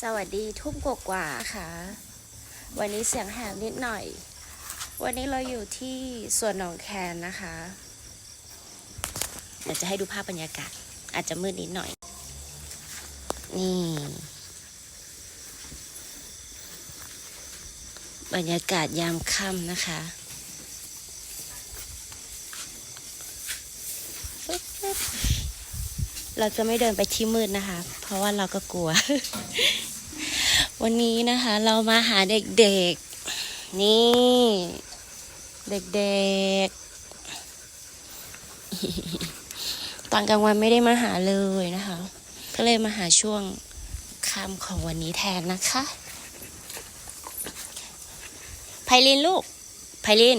สวัสดีทุ่มกว่าค่ะ วันนี้เสียงแหบนิดหน่อย วันนี้เราอยู่ที่สวนหนองแคนนะคะเดี๋ยวจะให้ดูภาพบรรยากาศ อาจจะมืดนิดหน่อย นี่ บรรยากาศยามค่ำนะคะปึ๊บ เราจะไม่เดินไปที่มืดนะคะ เพราะว่าเราก็กลัว วันนี้นะคะ เรามาหาเด็กๆ นี่ เด็กๆ ตอนกลางวันไม่ได้มาหาเลยนะคะ ก็เลยมาหาช่วงค่ำของวันนี้แทนนะคะไพลินลูกไพลิน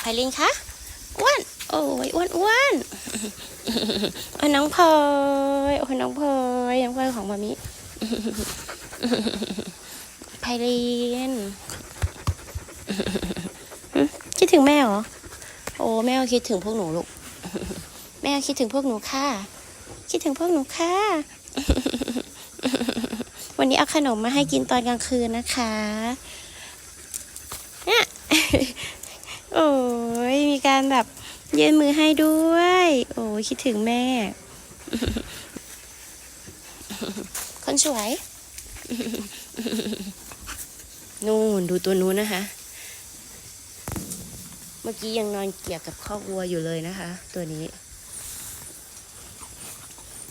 ไพลินคะอ้วน โอ้ยอ้วนอ้วน โอ้ยน้องพลอยโอ้ยน้องพลอยน้องพลอยของมามิไพลินคิดถึงแม่เหรอ โอ้แม่ก็คิดถึงพวกหนูลูก แม่ก็คิดถึงพวกหนูค่ะ คิดถึงพวกหนูค่ะ วันนี้เอาขนมมาให้กินตอนกลางคืนนะคะเนี่ยโอ้ยมีการแบบ ยื่นมือให้ด้วย โอ้ยคิดถึงแม่ คนสวย นู่นดูตัวนู้นนะคะ เมื่อกี้ยังนอนเกี่ยวกับคอวัวอยู่เลยนะคะ ตัวนี้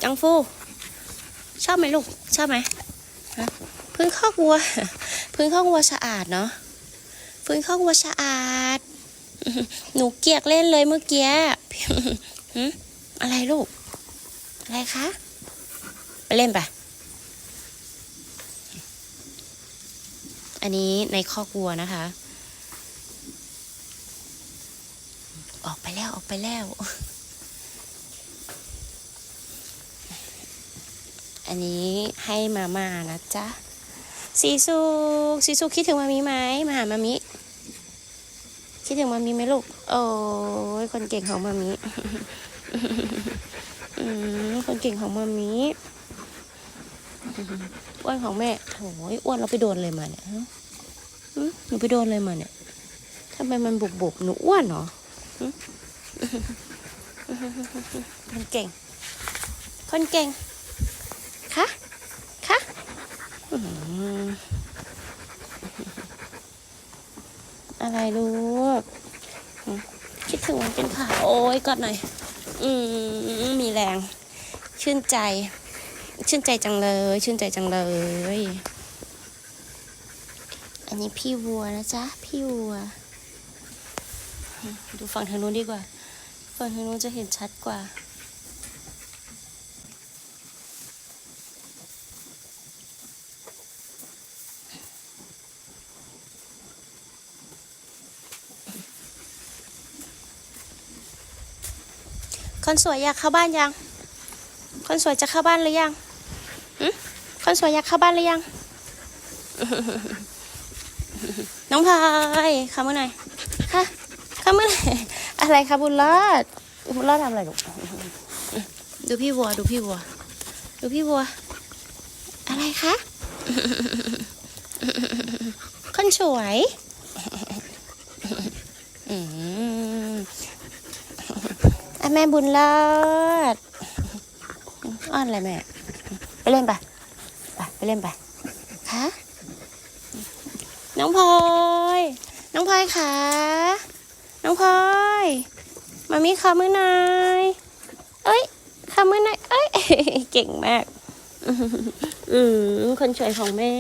จังฟู ชอบไหมลูก ชอบไหมพื้นคอวัว พื้นคอวัวสะอาดเนาะพื้นคอวัวสะอาด หนูเกียกเล่นเลยเมื่อกี้อะไรลูก อะไรคะ ไปเล่นไปอันนี้ในคอกวัวนะคะ ออกไปแล้วออกไปแล้ว อันนี้ให้มาม่านะจ๊ะสีสุกสีสุกคิดถึงมามีไหมมาหามามิ คิดถึงมามีไหมลูก โอ้ยคนเก่งของมามิอืมคนเก่งของมามิอ้วนของแม่โอ้ยอ้วนเราไปโดนเลยมาเนี่ยฮะหึหนูไปโดนเลยมาเนี่ยทำไมมันบุบบุบๆหนูอ้วนเหรอคนเก่ง คนเก่งคะคะ อะไรลูกคิดถึงวันเป็นข่าวโอ้ยกอดหน่อย อืมมีแรง ชื่นใจ ชื่นใจจังเลย ชื่นใจจังเลย อันนี้พี่วัวนะจ๊ะ พี่วัว ดูฝั่งทางนู้นดีกว่า ฝั่งทางนู้นจะเห็นชัดกว่า คนสวยอยากเข้าบ้านยัง คนสวยจะเข้าบ้านหรือยังหึคนสวยอยากเข้าบ้านหรือยัง น้องพลอยเข้ามาหน่อยค่ะเข้ามาหน่อยอะไรคะบุญรอดบุญรอดทำอะไรลูกดูพี่วัว ดูพี่วัว ดูพี่วัว อะไรคะคนสวย อืมอะ แม่บุญรอดอ้อนอะไรแม่ ไปเล่นไป ไปไปเล่นไปคะน้องพลอยน้องพลอยขาน้องพลอยมามีขามือน่อยเอ้ยขามือน่อยเอ้ย เก่งมาก อืมคนสวยของแม่